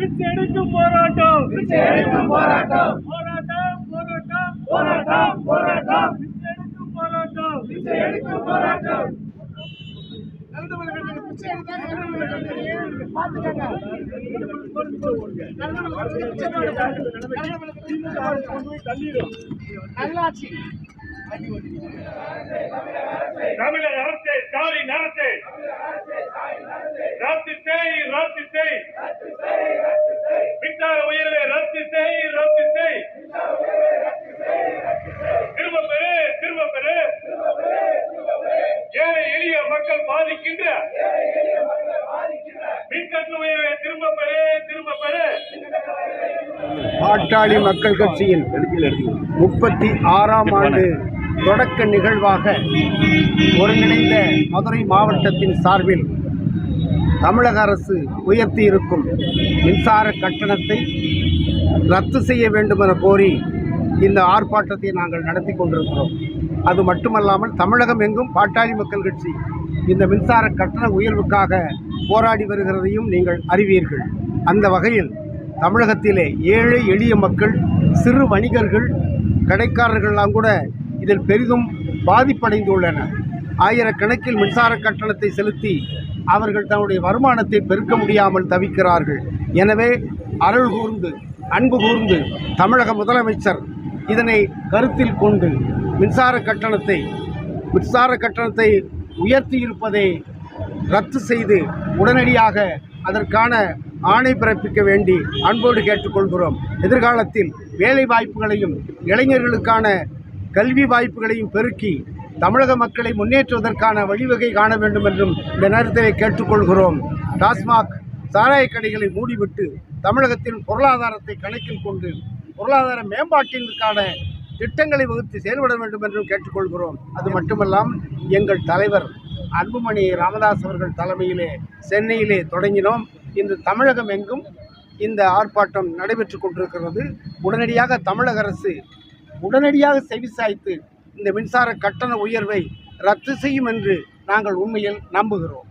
பிச்செடுக்கும் போராட்டம். பிச்செடுக்கும் போராட்டம். போராட்டம் போராட்டம். போராட்டம் போராட்டம். பிச்செடுக்கும் போராட்டம். பிச்செடுக்கும் போராட்டம். நல்லாட்சி. தமிழக அரசே ஸ்டாலின் அரசே ரத்து செய் ரத்து செய் மக்கள் பாதிக்கின்ற மின்கட்டண உயர்வை திரும்ப பெற திரும்ப பெற. பாட்டாளி மக்கள் கட்சியின் முப்பத்தி ஆறாம் ஆண்டு தொடக்க நிகழ்வாக ஒருங்கிணைந்த மதுரை மாவட்டத்தின் சார்பில் தமிழக அரசு உயர்த்தியிருக்கும் மின்சார கட்டணத்தை ரத்து செய்ய வேண்டும் என கோரி இந்த ஆர்ப்பாட்டத்தை நாங்கள் நடத்தி கொண்டிருக்கிறோம். அது மட்டுமல்லாமல் தமிழகம் எங்கும் பாட்டாளி மக்கள் கட்சி இந்த மின்சார கட்டண உயர்வுக்காக போராடி வருகிறதையும் நீங்கள் அறிவீர்கள். அந்த வகையில் தமிழகத்திலே ஏழை எளிய மக்கள் சிறு வணிகர்கள் கடைக்காரர்கள்லாம் கூட இதில் பெரிதும் பாதிப்படைந்துள்ளனர் ஆயிரக்கணக்கில் மின்சார கட்டணத்தை செலுத்தி அவர்கள் தன்னுடைய வருமானத்தை பெருக்க முடியாமல் தவிக்கிறார்கள். எனவே அருள் கூர்ந்து அன்பு கூர்ந்து தமிழக முதலமைச்சர் இதனை கருத்தில் கொண்டு மின்சார கட்டணத்தை மின்சார கட்டணத்தை உயர்த்தியிருப்பதை ரத்து செய்து உடனடியாக அதற்கான ஆணை பிறப்பிக்க வேண்டி அன்போடு கேட்டுக்கொள்கிறோம். எதிர்காலத்தில் வேலை வாய்ப்புகளையும் இளைஞர்களுக்கான கல்வி வாய்ப்புகளையும் பெருக்கி தமிழக மக்களை முன்னேற்றுவதற்கான வழிவகை காண வேண்டும் என்றும் இந்த நேரத்தில் கேட்டுக்கொள்கிறோம். டாஸ்மாக் சாராய கடைகளை மூடிவிட்டு தமிழகத்தின் பொருளாதாரத்தை கணக்கில் கொண்டு பொருளாதார மேம்பாட்டிற்கான திட்டங்களை வகுத்து செயல்பட வேண்டும் என்றும் கேட்டுக்கொள்கிறோம். அது மட்டுமல்லாம் எங்கள் தலைவர் அன்புமணி ராமதாஸ் அவர்கள் தலைமையிலே சென்னையிலே தொடங்கினோம். இன்று தமிழகம் எங்கும் இந்த ஆர்ப்பாட்டம் நடைபெற்று கொண்டிருக்கிறது. உடனடியாக தமிழக அரசு உடனடியாக செவிசாய்த்து இந்த மின்சார கட்டண உயர்வை ரத்து செய்யும் என்று நாங்கள் உண்மையில் நம்புகிறோம்.